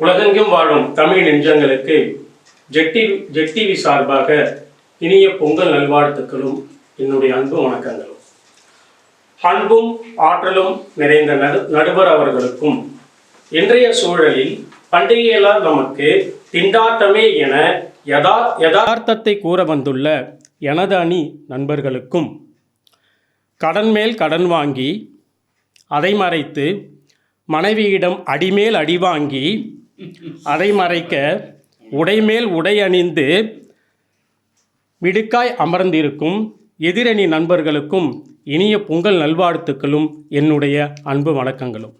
உலகெங்கும் வாழும் தமிழ் நெஞ்சங்களுக்கு ஜெட்டி ஜெட்டிவி சார்பாக இனிய பொங்கல் நல்வாழ்த்துக்களும் என்னுடைய அன்பு வணக்கங்களும். அன்பும் ஆற்றலும் நிறைந்த நடு நடுவர் அவர்களுக்கும் இன்றைய சூழலில் பண்டிகைகளால் நமக்கு திண்டாட்டமே என யதா யதார்த்தத்தை கூற வந்துள்ள எனது அணி நண்பர்களுக்கும் கடன் மேல் கடன் வாங்கி அதை மறைத்து மனைவியிடம் அடிமேல் அடி வாங்கி அதை மறைக்க உடைமேல் உடை அணிந்து விடுக்காய் அமர்ந்திருக்கும் எதிரணி நண்பர்களுக்கும் இனிய பொங்கல் நல்வாழ்த்துக்களும் என்னுடைய அன்பு வணக்கங்களும்.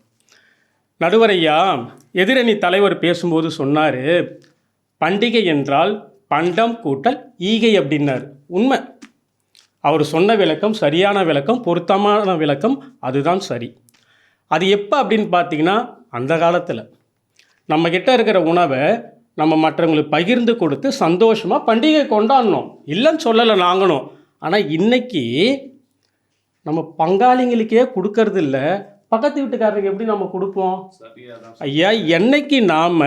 நடுவரையா எதிரணி தலைவர் பேசும்போது சொன்னார் பண்டிகை என்றால் பண்டம் கூட்டல் ஈகை அப்படின்னார். உண்மை. அவர் சொன்ன விளக்கம் சரியான விளக்கம் பொருத்தமான விளக்கம் அதுதான் சரி. அது எப்போ அப்படின்னு பார்த்தீங்கன்னா அந்த காலத்தில். நம்மக்கிட்ட இருக்கிற உணவை நம்ம மற்றவங்களுக்கு பகிர்ந்து கொடுத்து சந்தோஷமாக பண்டிகை கொண்டாடணும். இல்லைன்னு சொல்லலை நாங்களும். ஆனால் இன்றைக்கி நம்ம பங்காளிங்களுக்கே கொடுக்கறது இல்லை. பக்கத்து வீட்டுக்காரருக்கு எப்படி நம்ம கொடுப்போம்? ஐயா என்னைக்கு நாம்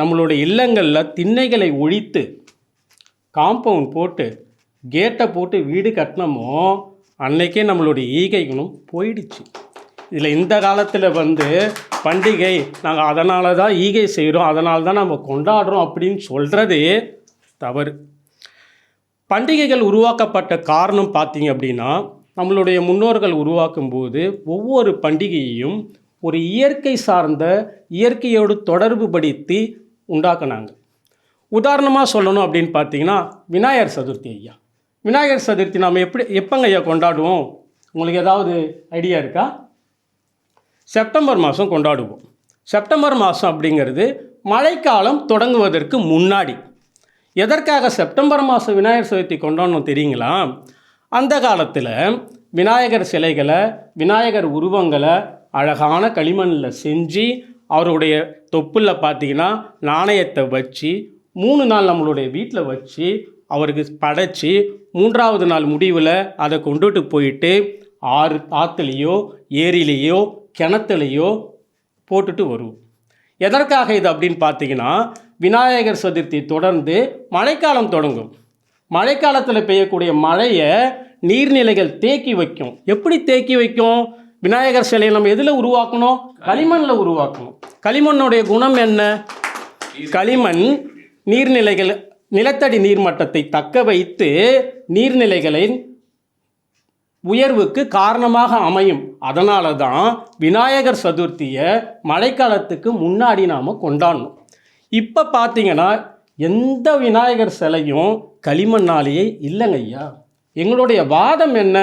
நம்மளுடைய இல்லங்களில் திண்ணைகளை ஒழித்து காம்பவுண்ட் போட்டு கேட்டை போட்டு வீடு கட்டினமோ அன்னைக்கே நம்மளுடைய ஈகைகளும் போயிடுச்சு. இதில் இந்த காலத்தில் வந்து பண்டிகை நாங்கள் அதனால தான் ஈகை செய்கிறோம் அதனால தான் நம்ம கொண்டாடுறோம் அப்படின்னு சொல்கிறதே தவறு. பண்டிகைகள் உருவாக்கப்பட்ட காரணம் பார்த்தீங்க அப்படின்னா நம்மளுடைய முன்னோர்கள் உருவாக்கும் போது ஒவ்வொரு பண்டிகையையும் ஒரு இயற்கை சார்ந்த இயற்கையோடு தொடர்பு படுத்தி உண்டாக்குனாங்க. உதாரணமாக சொல்லணும் அப்படின்னு பார்த்தீங்கன்னா விநாயகர் சதுர்த்தி ஐயா. விநாயகர் சதுர்த்தி நாம் எப்படி எப்போங்க ஐயா கொண்டாடுவோம்? உங்களுக்கு ஏதாவது ஐடியா இருக்கா? செப்டம்பர் மாதம் கொண்டாடுவோம். செப்டம்பர் மாதம் அப்படிங்கிறது மழைக்காலம் தொடங்குவதற்கு முன்னாடி. எதற்காக செப்டம்பர் மாதம் விநாயகர் சதுர்த்தி கொண்டாடணும் தெரியுங்களா? அந்த காலத்தில் விநாயகர் சிலைகளை விநாயகர் உருவங்களை அழகான களிமண்ணில் செஞ்சு அவருடைய தொப்புளில் பார்த்தீங்கன்னா நாணயத்தை வச்சு மூணு நாள் நம்மளுடைய வீட்டில் வச்சு அவருக்கு படைச்சி மூன்றாவது நாள் முடிவில் அதை கொண்டுட்டு போயிட்டு ஆறு ஆற்றுலேயோ ஏரியிலேயோ கிணத்துலையோ போட்டுட்டு வருவோம் எதற்காக இது அப்படின்னு பார்த்தீங்கன்னா விநாயகர் சதுர்த்தி தொடர்ந்து மழைக்காலம் தொடங்கும். மழைக்காலத்தில் பெய்யக்கூடிய மழையை நீர்நிலைகள் தேக்கி வைக்கும். எப்படி தேக்கி வைக்கும்? விநாயகர் சிலையை நம்ம எதில் உருவாக்கணும்? களிமண்ணில் உருவாக்கணும். களிமண்ணுடைய குணம் என்ன? களிமண் நீர்நிலைகள் நிலத்தடி நீர்மட்டத்தை தக்க வைத்து நீர்நிலைகளின் உயர்வுக்கு காரணமாக அமையும். அதனால தான் விநாயகர் சதுர்த்தியை மழைக்காலத்துக்கு முன்னாடி நாம் கொண்டாடணும். இப்போ பார்த்தீங்கன்னா எந்த விநாயகர் சிலையும் களிமண்ணாலேயே இல்லைங்க ஐயா. எங்களுடைய வாதம் என்ன?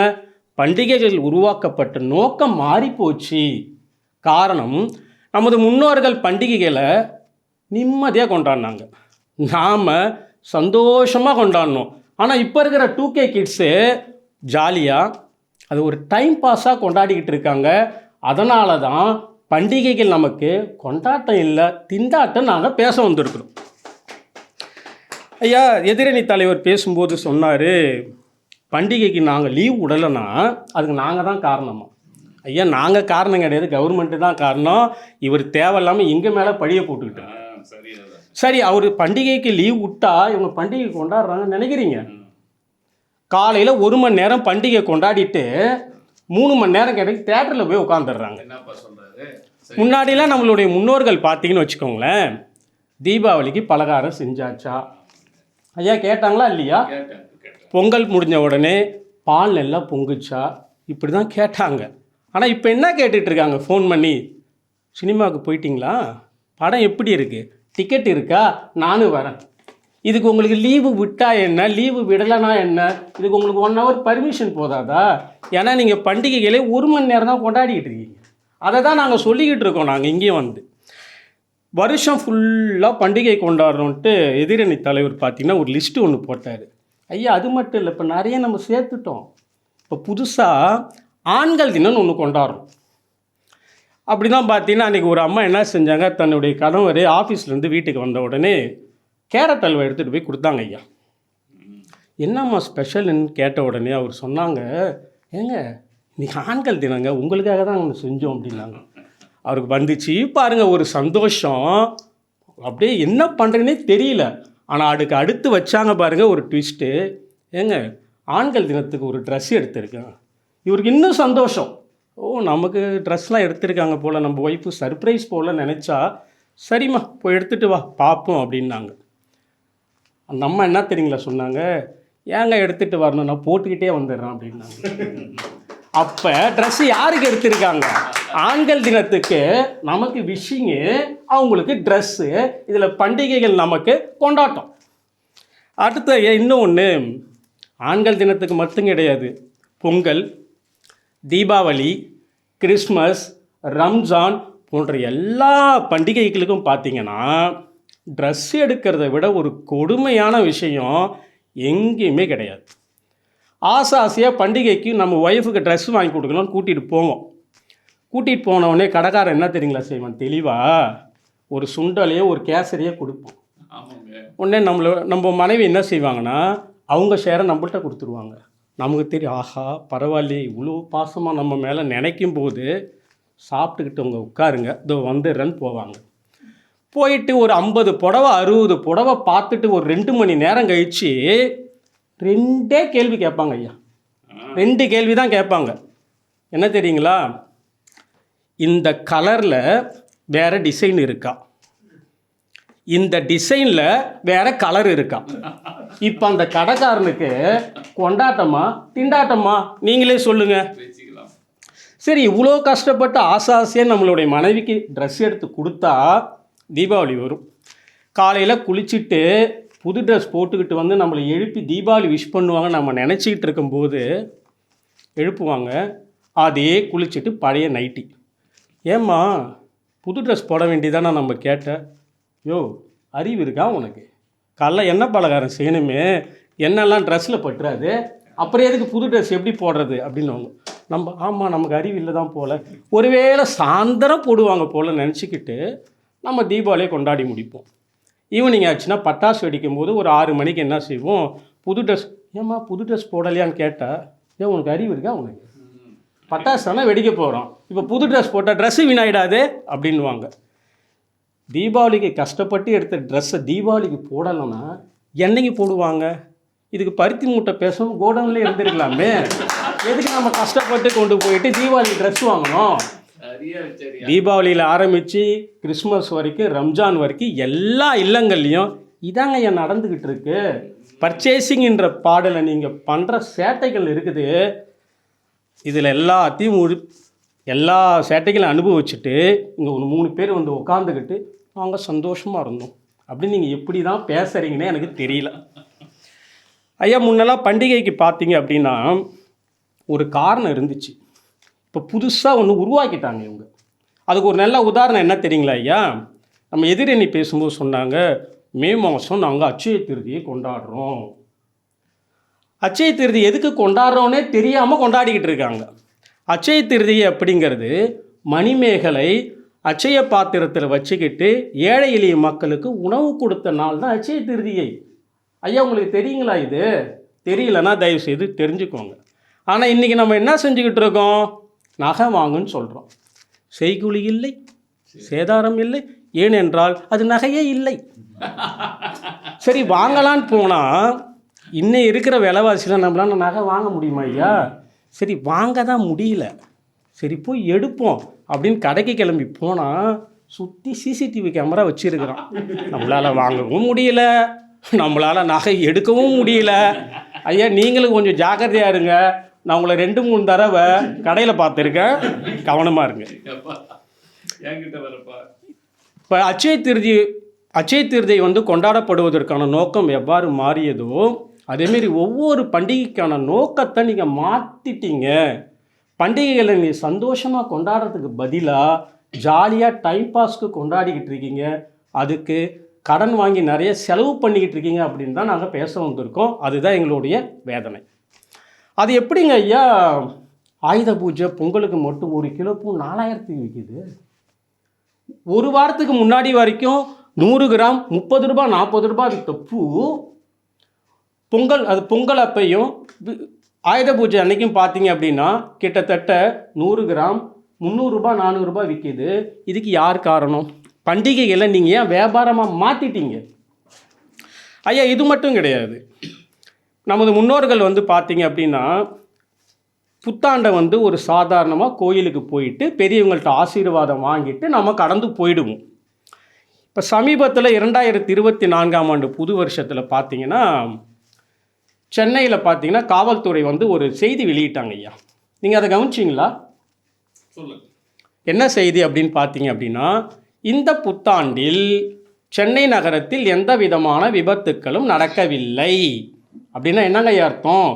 பண்டிகைகள் உருவாக்கப்பட்ட நோக்கம் மாறிப்போச்சு. காரணம் நமது முன்னோர்கள் பண்டிகைகளை நிம்மதியாக கொண்டாடினாங்க. நாம் சந்தோஷமாக கொண்டாடணும். ஆனால் இப்போ இருக்கிற டூ கே கிட்ஸு ஜாலியாக அது ஒரு டைம் பாஸாக கொண்டாடிக்கிட்டு இருக்காங்க. அதனால தான் பண்டிகைகள் நமக்கு கொண்டாட்டம் இல்லை திண்டாட்டம் நாங்கள் பேச வந்திருக்கிறோம். ஐயா எதிரணி தலைவர் பேசும்போது சொன்னார் பண்டிகைக்கு நாங்கள் லீவ் விடலைன்னா அதுக்கு நாங்கள் தான் காரணமா? ஐயா நாங்கள் காரணம் கிடையாது கவர்மெண்ட்டு தான் காரணம். இவர் தேவையில்லாமல் எங்கள் மேலே பழிய போட்டுக்கிட்டாங்க சரி அவர் பண்டிகைக்கு லீவ் விட்டா இவங்க பண்டிகை கொண்டாடுறாங்கன்னு நினைக்கிறீங்க? காலையில் ஒரு மணி நேரம் பண்டிகை கொண்டாடிட்டு மூணு மணி நேரம் கிடைக்கு தேட்டரில் போய் உட்காந்துடுறாங்க முன்னாடிலாம் நம்மளுடைய முன்னோர்கள் பார்த்தீங்கன்னு வச்சுக்கோங்களேன் தீபாவளிக்கு பலகாரம் செஞ்சாச்சா? ஐயா கேட்டாங்களா இல்லையா? பொங்கல் முடிஞ்ச உடனே பால் நல்லா பொங்குச்சா? இப்படி தான் கேட்டாங்க. ஆனால் இப்போ என்ன கேட்டுட்டு இருக்காங்க? ஃபோன் பண்ணி சினிமாவுக்கு போயிட்டீங்களா? படம் எப்படி இருக்குது டிக்கெட் இருக்கா? நானும் வரேன். இதுக்கு உங்களுக்கு லீவு விட்டா என்ன? லீவு விடலைனா என்ன? இதுக்கு உங்களுக்கு ஒன் ஹவர் பர்மிஷன் போதாதா? ஏன்னா நீங்கள் பண்டிகைகளே ஒரு மணி நேரம் தான் கொண்டாடிக்கிட்டு இருக்கீங்க. அதை தான் நாங்கள் சொல்லிக்கிட்டு இருக்கோம் நாங்கள் இங்கேயும் வந்து. வருஷம் ஃபுல்லாக பண்டிகை கொண்டாடுறோன்ட்டு எதிரணி தலைவர் பார்த்தீங்கன்னா ஒரு லிஸ்ட்டு ஒன்று போட்டார். ஐயா அது மட்டும் இல்லை இப்போ நிறைய நம்ம சேர்த்துட்டோம். இப்போ புதுசாக ஆண்கள் தினம்னு ஒன்று கொண்டாடுறோம். அப்படி தான் பார்த்தீங்கன்னா அன்றைக்கி ஒரு அம்மா என்ன செஞ்சாங்க? தன்னுடைய கணவர் ஆஃபீஸ்லேருந்து வீட்டுக்கு வந்த உடனே கேரட் அல்வா எடுத்துகிட்டு போய் கொடுத்தாங்க ஐயா. என்னம்மா ஸ்பெஷல்னு கேட்ட உடனே அவர் சொன்னாங்க ஏங்க இன்றைக்கி ஆண்கள் தினங்க உங்களுக்காக தான் ஒன்று செஞ்சோம் அப்படின்னாங்க. அவருக்கு வந்துச்சு பாருங்கள் ஒரு சந்தோஷம். அப்படியே என்ன பண்ணுறதுனே தெரியல. ஆனால் அதுக்கு அடுத்து வச்சாங்க பாருங்க ஒரு ட்விஸ்ட்டு ஏங்க ஆண்கள் தினத்துக்கு ஒரு ட்ரெஸ் எடுத்திருக்கேன். இவருக்கு இன்னும் சந்தோஷம். ஓ நமக்கு ட்ரெஸ்லாம் எடுத்திருக்காங்க போல் நம்ம ஒய்ஃபு சர்ப்ரைஸ் போல் நினச்சா சரிம்மா போய் எடுத்துகிட்டு வா பார்ப்போம் அப்படின்னாங்க. அந்த அம்மா என்ன தெரியுங்களா சொன்னாங்க? ஏங்க எடுத்துகிட்டு வரணும்? நான் போட்டுக்கிட்டே வந்துடுறேன் அப்படின்னாங்க. அப்போ ட்ரெஸ்ஸு யாருக்கு எடுத்திருக்காங்க? ஆண்கள் தினத்துக்கு நமக்கு விஷிங்கு அவங்களுக்கு ட்ரெஸ்ஸு இதில் பண்டிகைகள் நமக்கு கொண்டாட்டம். அடுத்த இன்னொன்று ஆண்கள் தினத்துக்கு மட்டும் கிடையாது. பொங்கல் தீபாவளி கிறிஸ்மஸ் ரம்ஜான் போன்ற எல்லா பண்டிகைகளுக்கும் பார்த்தீங்கன்னா ட்ரெஸ் எடுக்கிறத விட ஒரு கொடுமையான விஷயம் எங்கேயுமே கிடையாது. ஆசை ஆசையாக பண்டிகைக்கு நம்ம ஒய்ஃபுக்கு ட்ரெஸ் வாங்கி கொடுக்கணும்னு கூட்டிகிட்டு போவோம். கூட்டிகிட்டு போனவுடனே கடைக்காரன் என்ன தெரியுங்களா செய்வான்? தெளிவாக ஒரு சுண்டலையோ ஒரு கேசரியோ கொடுப்போம் உடனே நம்மள நம்ம மனைவி என்ன செய்வாங்கன்னா அவங்க ஷேரை நம்மள்ட்ட கொடுத்துருவாங்க. நமக்கு தெரியும் ஆஹா பரவாயில்லையே இவ்வளோ பாசமாக நம்ம மேலே நினைக்கும் போது சாப்பிட்டுக்கிட்டு அவங்க உட்காருங்க. இதோ வந்துடுறேன்னு போவாங்க. போயிட்டு ஒரு ஐம்பது புடவை அறுபது புடவை பார்த்துட்டு ஒரு ரெண்டு மணி நேரம் கழித்து ரெண்டே கேள்வி கேட்பாங்க ஐயா. ரெண்டு கேள்வி தான் கேட்பாங்க. என்ன தெரியுங்களா? இந்த கலரில் வேறு டிசைன் இருக்கா? இந்த டிசைனில் வேறு கலர் இருக்கா? இப்போ அந்த கடைக்காரனுக்கு கொண்டாட்டமா திண்டாட்டமா? நீங்களே சொல்லுங்கள் சரி இவ்வளோ கஷ்டப்பட்டு ஆசை ஆசையாக நம்மளுடைய மனைவிக்கு ட்ரெஸ் எடுத்து கொடுத்தா தீபாவளி வரும். காலையில் குளிச்சுட்டு புது ட்ரெஸ் போட்டுக்கிட்டு வந்து நம்மளை எழுப்பி தீபாவளி விஷ் பண்ணுவாங்க நம்ம நினச்சிக்கிட்டு இருக்கும்போது எழுப்புவாங்க. அதே குளிச்சுட்டு பழைய நைட்டி ஏம்மா புது ட்ரெஸ் போட வேண்டியதானே நம்ம கேட்டேன் யோ அறிவு இருக்கா உனக்கு? காலைல என்ன பலகாரம் செய்யணுமே? என்னெல்லாம் ட்ரெஸ்ஸில் பட்டுறாது? அப்புறம் எதுக்கு புது ட்ரெஸ் எப்படி போடுறது? அப்படின்னுவாங்க. நம்ம ஆமாம் நமக்கு அறிவு இல்லை தான் போல். ஒருவேளை சாயந்தரம் போடுவாங்க போல் நினச்சிக்கிட்டு நம்ம தீபாவளியை கொண்டாடி முடிப்போம். ஈவினிங் ஆச்சுன்னா பட்டாசு வெடிக்கும் போது ஒரு ஆறு மணிக்கு என்ன செய்வோம்? புது ட்ரெஸ் ஏம்மா புது ட்ரெஸ் போடலையான்னு கேட்டால் ஏன் உனக்கு அறிவு இருக்கா உனக்கு? பட்டாசு தானே வெடிக்க போகிறோம் இப்போ புது ட்ரெஸ் போட்டால் ட்ரெஸ்ஸு வீணாயிடாது அப்படின்வாங்க தீபாவளிக்கு கஷ்டப்பட்டு எடுத்த ட்ரெஸ்ஸை தீபாவளிக்கு போடலைன்னா என்னைக்கு போடுவாங்க? இதுக்கு பருத்தி மூட்டை பேசவும் கோடவுன்லேயே இருந்திருக்கலாமே. எதுக்கு நம்ம கஷ்டப்பட்டு கொண்டு போயிட்டு தீபாவளிக்கு ட்ரெஸ் வாங்கணும்? தீபாவளியில் ஆரம்பித்து கிறிஸ்மஸ் வரைக்கும் ரம்ஜான் வரைக்கும் எல்லா இல்லங்கள்லையும் இதாங்க ஏன் நடந்துக்கிட்டு இருக்கு. பர்ச்சேசிங்கிற பாடலை நீங்கள் பண்ணுற சேட்டைகள் இருக்குது. இதில் எல்லாத்தையும் முழு எல்லா சேட்டைகளையும் அனுபவிச்சுட்டு இங்கே ஒரு மூணு பேர் வந்து உட்காந்துக்கிட்டு நாங்கள் சந்தோஷமாக இருந்தோம். அப்படின்னு நீங்கள் எப்படி தான் பேசுகிறீங்கன்னே எனக்கு தெரியல. ஐயா முன்னெல்லாம் பண்டிகைக்கு பார்த்தீங்க அப்படின்னா ஒரு காரணம் இருந்துச்சு. இப்போ புதுசாக ஒன்று உருவாக்கிட்டாங்க இவங்க. அதுக்கு ஒரு நல்ல உதாரணம் என்ன தெரியுங்களா ஐயா? நம்ம எதிரணி பேசும்போது சொன்னாங்க மே மாதம் நாங்கள் அச்சய திருதியை கொண்டாடுறோம். அச்சய திருதி எதுக்கு கொண்டாடுறோன்னே தெரியாமல் கொண்டாடிக்கிட்டு இருக்காங்க. அச்சய திருதி அப்படிங்கிறது மணிமேகலை அச்சய பாத்திரத்தில் வச்சுக்கிட்டு ஏழை எளிய மக்களுக்கு உணவு கொடுத்த நாள் தான் அச்சய திருதியை. ஐயா உங்களுக்கு தெரியுங்களா இது? தெரியலன்னா தயவு செய்து தெரிஞ்சுக்கோங்க. ஆனால் இன்றைக்கி நம்ம என்ன செஞ்சுக்கிட்டு இருக்கோம்? நகை வாங்குன்னு சொல்கிறோம் செய்குழி இல்லை சேதாரம் இல்லை ஏனென்றால் அது நகையே இல்லை. சரி வாங்கலான்னு போனால் இன்னும் இருக்கிற விலைவாசியில் நம்மளால நகை வாங்க முடியுமா ஐயா? சரி வாங்க தான் முடியல. சரி போய் எடுப்போம் அப்படின்னு கடைக்கு கிளம்பி போனால் சுற்றி சிசிடிவி கேமரா வச்சுருக்கிறோம் நம்மளால் வாங்கவும் முடியல நம்மளால் நகை எடுக்கவும் முடியல. ஐயா நீங்களும் கொஞ்சம் ஜாக்கிரதையாக இருங்க. நான் உங்களை ரெண்டு மூணு தடவை கடையில் பார்த்துருக்கேன். கவனமாக இருங்க. இப்போ அச்சய திருதி அச்சய திருதை வந்து கொண்டாடப்படுவதற்கான நோக்கம் எவ்வாறு மாறியதோ அதேமாரி ஒவ்வொரு பண்டிகைக்கான நோக்கத்தை நீங்கள் மாற்றிட்டீங்க பண்டிகைகளை நீ சந்தோஷமாக கொண்டாடுறதுக்கு பதிலாக ஜாலியாக டைம் பாஸ்க்கு கொண்டாடிக்கிட்டு இருக்கீங்க. அதுக்கு கடன் வாங்கி நிறைய செலவு பண்ணிக்கிட்டு இருக்கீங்க அப்படின்னு தான் நாங்கள் பேச வந்திருக்கோம். அதுதான் எங்களுடைய வேதனை. அது எப்படிங்க ஐயா? ஆயுத பூஜை பொங்கலுக்கு மட்டும் ஒரு கிலோ பூ நாலாயிரத்துக்கு விற்கிது ஒரு வாரத்துக்கு முன்னாடி வரைக்கும் நூறு கிராம் முப்பது ரூபா நாற்பது ரூபாய் விற்ற பூ பொங்கல் அது பொங்கல் அப்பையும் ஆயுத பூஜை அன்னைக்கும் பார்த்தீங்க அப்படின்னா கிட்டத்தட்ட நூறு கிராம் முந்நூறுரூபா நானூறுரூபா விற்கிது இதுக்கு யார் காரணம்? பண்டிகைகளை நீங்கள் ஏன் வியாபாரமாக மாற்றிட்டீங்க ஐயா இது மட்டும் கிடையாது. நமது முன்னோர்கள் வந்து பார்த்தீங்க அப்படின்னா புத்தாண்டை வந்து ஒரு சாதாரணமாக கோயிலுக்கு போயிட்டு பெரியவங்கள்ட்ட ஆசீர்வாதம் வாங்கிட்டு நம்ம கடந்து போயிடுவோம். இப்போ சமீபத்தில் இரண்டாயிரத்தி இருபத்தி நான்காம் ஆண்டு புது வருஷத்தில் பார்த்தீங்கன்னா சென்னையில் பார்த்தீங்கன்னா காவல்துறை வந்து ஒரு செய்தி வெளியிட்டாங்க ஐயா. நீங்கள் அதை கவனிச்சிங்களா? சொல்லுங்க. என்ன செய்தி அப்படின்னு பார்த்தீங்க அப்படின்னா இந்த புத்தாண்டில் சென்னை நகரத்தில் எந்த விதமான விபத்துக்களும் நடக்கவில்லை. அப்படின்னா என்னங்கய்யா அர்த்தம்?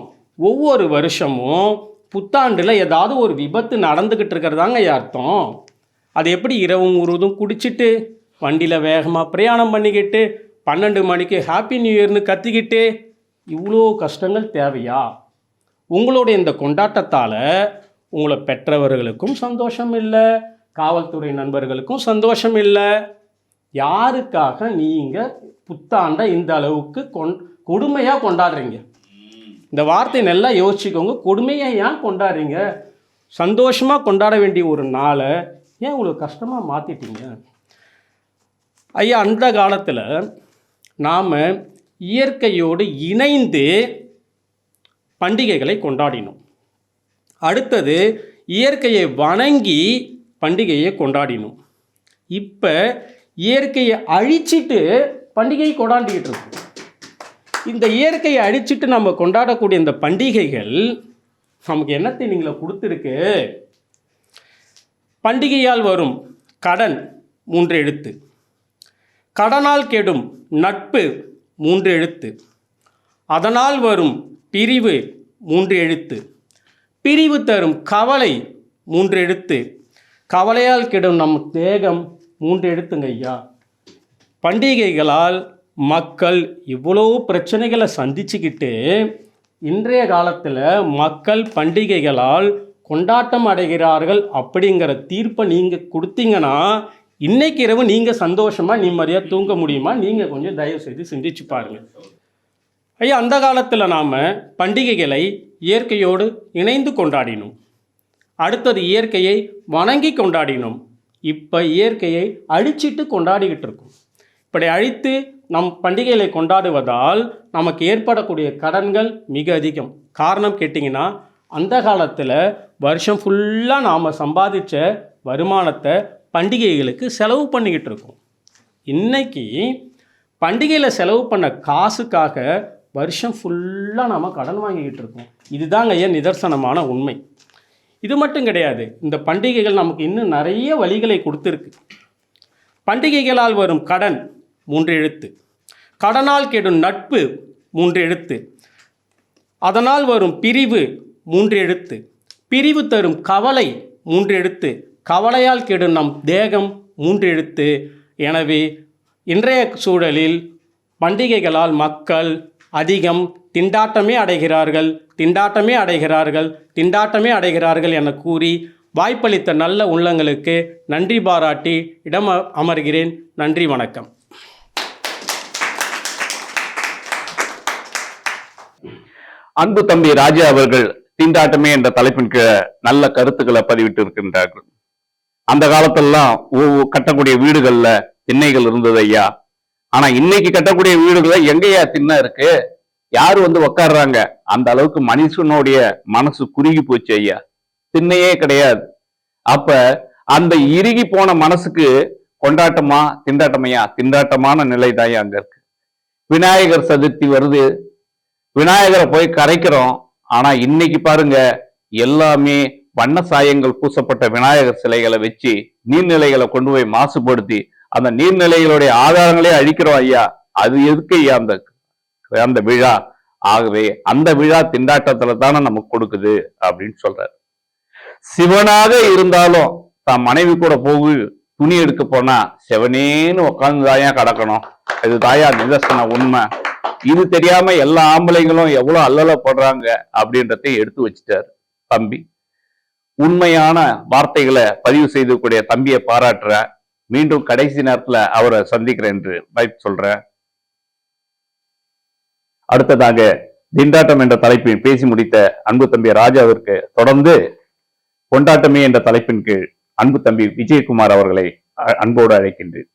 ஒவ்வொரு வருஷமும் புத்தாண்டில் ஏதாவது ஒரு விபத்து நடந்துக்கிட்டு இருக்கிறதாங்க ஐயா அர்த்தம். அது எப்படி இரவு முழுவதும் குடிச்சிட்டு வண்டியில் வேகமாக பிரயாணம் பண்ணிக்கிட்டு பன்னெண்டு மணிக்கு ஹாப்பி நியூ இயர்னு கத்திக்கிட்டு இவ்வளோ கஷ்டங்கள் தேவையா? உங்களுடைய இந்த கொண்டாட்டத்தால் உங்களை பெற்றவர்களுக்கும் சந்தோஷம் இல்லை காவல்துறை நண்பர்களுக்கும் சந்தோஷம் இல்லை. யாருக்காக நீங்கள் புத்தாண்டை இந்த அளவுக்கு கொண் கொடுமையாக கொண்டாடுறீங்க. இந்த வார்த்தை நல்லா யோசிச்சுக்கோங்க. கொடுமையை ஏன் கொண்டாடுறீங்க? சந்தோஷமாக கொண்டாட வேண்டிய ஒரு நாளை ஏன் இவ்வளோ கஷ்டமாக மாற்றிட்டீங்க ஐயா அந்த காலத்தில் நாம் இயற்கையோடு இணைந்து பண்டிகைகளை கொண்டாடினோம். அடுத்தது இயற்கையை வணங்கி பண்டிகையை கொண்டாடினோம். இப்போ இயற்கையை அழிச்சிட்டு பண்டிகையை கொண்டாடிக்கிட்டு இருக்கோம். இந்த இயற்கையை அழிச்சிட்டு நம்ம கொண்டாடக்கூடிய இந்த பண்டிகைகள் நமக்கு என்னத்தை நீங்களை கொடுத்துருக்கு? பண்டிகையால் வரும் கடன் மூன்று எழுத்து. கடனால் கெடும் நட்பு மூன்று எழுத்து. அதனால் வரும் பிரிவு மூன்று எழுத்து. பிரிவு தரும் கவலை மூன்று எழுத்து. கவலையால் கெடும் நம் தேகம் மூன்று எழுத்துங்க ஐயா. பண்டிகைகளால் மக்கள் இவ்வளோ பிரச்சனைகளை சந்திச்சுக்கிட்டு இன்றைய காலத்தில் மக்கள் பண்டிகைகளால் கொண்டாட்டம் அடைகிறார்கள் அப்படிங்கிற தீர்ப்பை நீங்கள் கொடுத்தீங்கன்னா இன்னைக்கு இரவு நீங்கள் சந்தோஷமாக நிம்மதியாக தூங்க முடியுமா? நீங்கள் கொஞ்சம் தயவு செய்து சிந்திச்சு பாருங்கள் ஐயா அந்த காலத்தில் நாம் பண்டிகைகளை இயற்கையோடு இணைந்து கொண்டாடினோம். அடுத்தது இயற்கையை வணங்கி கொண்டாடினோம். இப்போ இயற்கையை அழிச்சிட்டு கொண்டாடிக்கிட்டு இருக்கோம். இப்படி அழித்து நம் பண்டிகைகளை கொண்டாடுவதால் நமக்கு ஏற்படக்கூடிய கடன்கள் மிக அதிகம். காரணம் கேட்டிங்கன்னா அந்த காலத்தில் வருஷம் ஃபுல்லாக நாம் சம்பாதிச்ச வருமானத்தை பண்டிகைகளுக்கு செலவு பண்ணிக்கிட்டு இருக்கோம். இன்னைக்கு பண்டிகையில் செலவு பண்ண காசுக்காக வருஷம் ஃபுல்லாக நாம் கடன் வாங்கிக்கிட்டு இருக்கோம். இதுதாங்க ஐயா நிதர்சனமான உண்மை. இது மட்டும் கிடையாது இந்த பண்டிகைகள் நமக்கு இன்னும் நிறைய வழிகளை கொடுத்துருக்கு. பண்டிகைகளால் வரும் கடன் மூன்று எழுத்து. கடனால் கெடும் நட்பு மூன்று எழுத்து. அதனால் வரும் பிரிவு மூன்று எழுத்து. பிரிவு தரும் கவலை மூன்று எழுத்து. கவலையால் கெடும் நம் தேகம் மூன்று எழுத்து. எனவே இன்றைய சூழலில் பண்டிகைகளால் மக்கள் அதிகம் திண்டாட்டமே அடைகிறார்கள் திண்டாட்டமே அடைகிறார்கள் திண்டாட்டமே அடைகிறார்கள் என கூறி வாய்ப்பளித்த நல்ல உள்ளங்களுக்கு நன்றி பாராட்டி இடம் அமர்கிறேன். நன்றி வணக்கம். அன்பு தம்பி ராஜா அவர்கள் திண்டாட்டமே என்ற தலைப்பின் கீழ நல்ல கருத்துக்களை பதிவிட்டு இருக்கின்றார்கள். அந்த காலத்தெல்லாம் கட்டக்கூடிய வீடுகள்ல திண்ணைகள் இருந்தது ஐயா. ஆனா இன்னைக்கு கட்டக்கூடிய வீடுகள்ல எங்கேயா திண்ணை இருக்கு? யாரு வந்து உக்காடுறாங்க அந்த அளவுக்கு மனுஷனுடைய மனசு குறுகி போச்சு ஐயா. திண்ணையே கிடையாது. அப்ப அந்த இறுகி போன மனசுக்கு கொண்டாட்டமா திண்டாட்டமையா? திண்டாட்டமான நிலை தான் அங்க இருக்கு. விநாயகர் சதுர்த்தி வருது விநாயகரை போய் கரைக்கிறோம். ஆனா இன்னைக்கு பாருங்க எல்லாமே வண்ண சாயங்கள் பூசப்பட்ட விநாயகர் சிலைகளை வச்சு நீர்நிலைகளை கொண்டு போய் மாசுபடுத்தி அந்த நீர்நிலைகளுடைய ஆதாரங்களே அழிக்கிறோம் ஐயா. அது எதுக்கு ஐயா அந்த அந்த விழா? ஆகவே அந்த விழா திண்டாட்டத்துல தானே நமக்கு கொடுக்குது அப்படின்னு சொல்றாரு. சிவனாக இருந்தாலும் தான் மனைவி கூட போகு துணி எடுக்க போனா சிவனேன்னு உட்கார்ந்து தாயா கடக்கணும். இது தாயா நிதர்சன உண்மை. இது தெரியாம எல்லா ஆம்பளைங்களும் எவ்வளவு அல்லலப்படுறாங்க அப்படின்றதை எடுத்து வச்சுட்டாரு தம்பி. உண்மையான வார்த்தைகளை பதிவு செய்தக்கூடிய தம்பியை பாராட்டுறேன் மீண்டும் கடைசி நேரத்துல அவரை சந்திக்கிறேன் என்று வாய்ப்பு சொல்றேன் அடுத்ததாக திண்டாட்டம் என்ற தலைப்பில் பேசி முடித்த அன்பு தம்பி ராஜாவிற்கு தொடர்ந்து கொண்டாட்டமே என்ற தலைப்பின் கீழ் அன்பு தம்பி விஜயகுமார் அவர்களை அன்போடு அழைக்கின்றேன்.